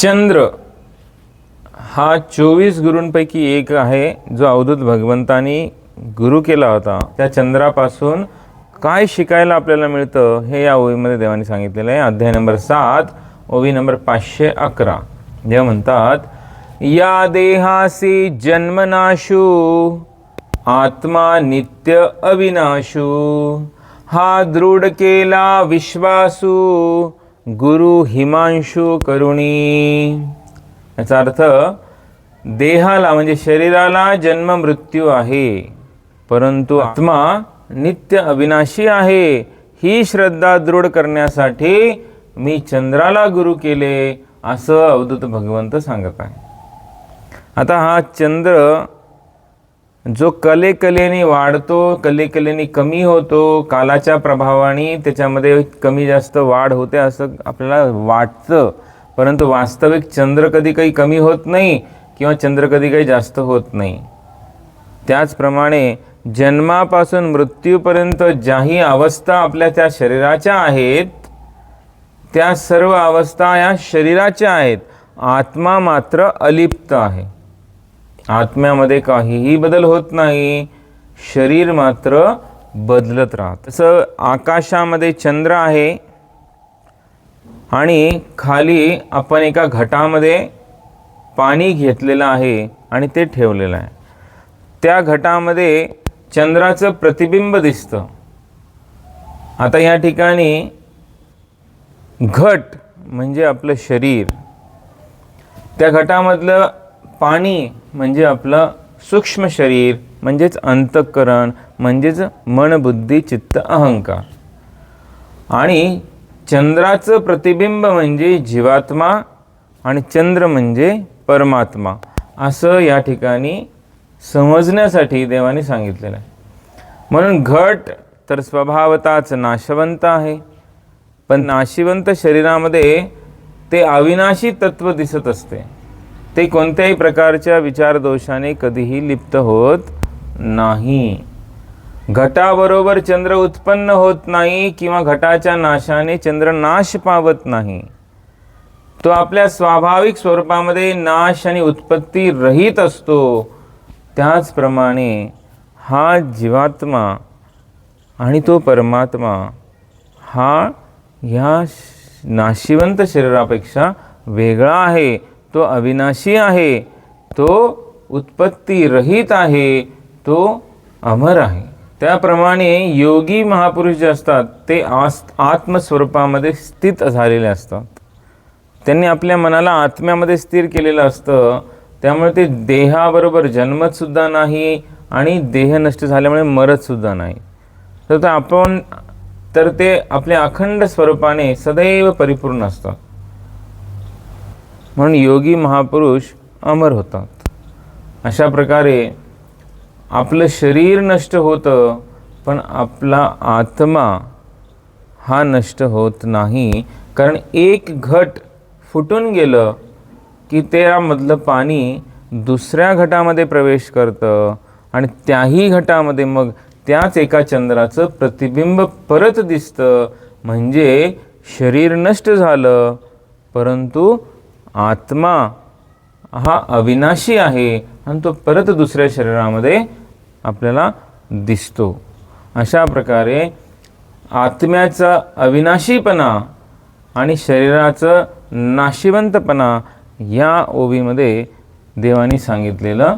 चंद्र हा चोवीस गुरूंपैकी एक आहे जो अवधूत भगवंतानी गुरु केला होता. त्या चंद्रापासून काय शिकायला आपल्याला मिळतं हे या ओवीमध्ये देवाने सांगितलेलं आहे. अध्याय नंबर सात ओवी नंबर पाचशे अकरा. देव म्हणतात या देहासी जन्मनाशू आत्मा नित्य अविनाशू हा दृढ केला विश्वासू गुरु हिमांशु करुणी. याचा अर्थ देहाला म्हणजे शरीराला जन्म मृत्यू आहे परंतु आत्मा नित्य अविनाशी आहे. ही श्रद्धा दृढ करण्यासाठी मी चंद्राला गुरु केले असं अवधूत भगवंत सांगत आहे. आता हा चंद्र जो कलेकलेने वाढतो कलेकलेने कमी होतो कालाच्या प्रभावाने त्याच्यामध्ये कमी जास्त वाढ होते असं आपल्याला वाटतं. परंतु वास्तविक चंद्र कधी काही कमी होत नाही किंवा चंद्र कधी काही जास्त होत नाही. त्याचप्रमाणे जन्मापासून मृत्यूपर्यंत ज्याही अवस्था आपल्या त्या शरीराच्या आहेत त्या सर्व अवस्था या शरीराच्या आहेत. आत्मा मात्र अलिप्त आहे. आत्म्यामध्ये काहीही बदल होत नाही. शरीर मात्र बदलत राहत. तसं आकाशामध्ये चंद्र आहे आणि खाली आपण एका घटामध्ये पाणी घेतलेलं आहे आणि ते ठेवलेलं आहे. त्या घटामध्ये चंद्राचं प्रतिबिंब दिसतं. आता या ठिकाणी घट म्हणजे आपलं शरीर. त्या घटामधलं पाणी म्हणजे आपलं सूक्ष्म शरीर म्हणजेच अंतःकरण म्हणजेच मन बुद्धी चित्त अहंकार. आणि चंद्राचं प्रतिबिंब म्हणजे जीवात्मा आणि चंद्र म्हणजे परमात्मा. असं या ठिकाणी समजण्यासाठी देवाने सांगितलेलं आहे. म्हणून घट तर स्वभावताच नाशवंत आहे. पण नाशिवंत शरीरामध्ये ते अविनाशी तत्व दिसत असते. ते कोणत्याही प्रकारच्या विचारदोषाने कधीही लिप्त होत नाही. घटाबरोबर चंद्र उत्पन्न होत नाही किंवा घटाच्या नाशाने चंद्र नाश पावत नाही. तो आपल्या स्वाभाविक स्वरूपामध्ये नाश आणि उत्पत्ती रहित असतो. त्याचप्रमाणे हा जीवात्मा आणि तो परमात्मा हा ह्या नाशिवंत शरीरापेक्षा वेगळा आहे. तो अविनाशी आहे तो उत्पत्ती रहित आहे तो अमर आहे. त्याप्रमाणे योगी महापुरुष जे असतात ते आस आत्मस्वरूपामध्ये स्थित झालेले असतात. त्यांनी आपल्या मनाला आत्म्यामध्ये स्थिर केलेलं असतं. त्यामुळे ते देहाबरोबर जन्मत सुद्धा नाही आणि देह नष्ट झाल्यामुळे मरत सुद्धा नाही. तर आपण तर ते आपल्या अखंड स्वरूपाने सदैव परिपूर्ण असतात. म्हणून योगी महापुरुष अमर होतात. अशा प्रकारे आपलं शरीर नष्ट होतं पण आपला आत्मा हा नष्ट होत नाही. कारण एक घट फुटून गेलं की त्यामधलं पाणी दुसऱ्या घटामध्ये प्रवेश करतं आणि त्याही घटामध्ये मग त्याच एका चंद्राचं प्रतिबिंब परत दिसतं. म्हणजे शरीर नष्ट झालं परंतु आत्मा हा अविनाशी आहे आणि तो परत दुसऱ्या शरीरामध्ये आपल्याला दिसतो. अशा प्रकारे आत्म्याचा अविनाशीपणा आणि शरीराचं नाशिवंतपणा या ओवीमध्ये देवानी सांगितलेलं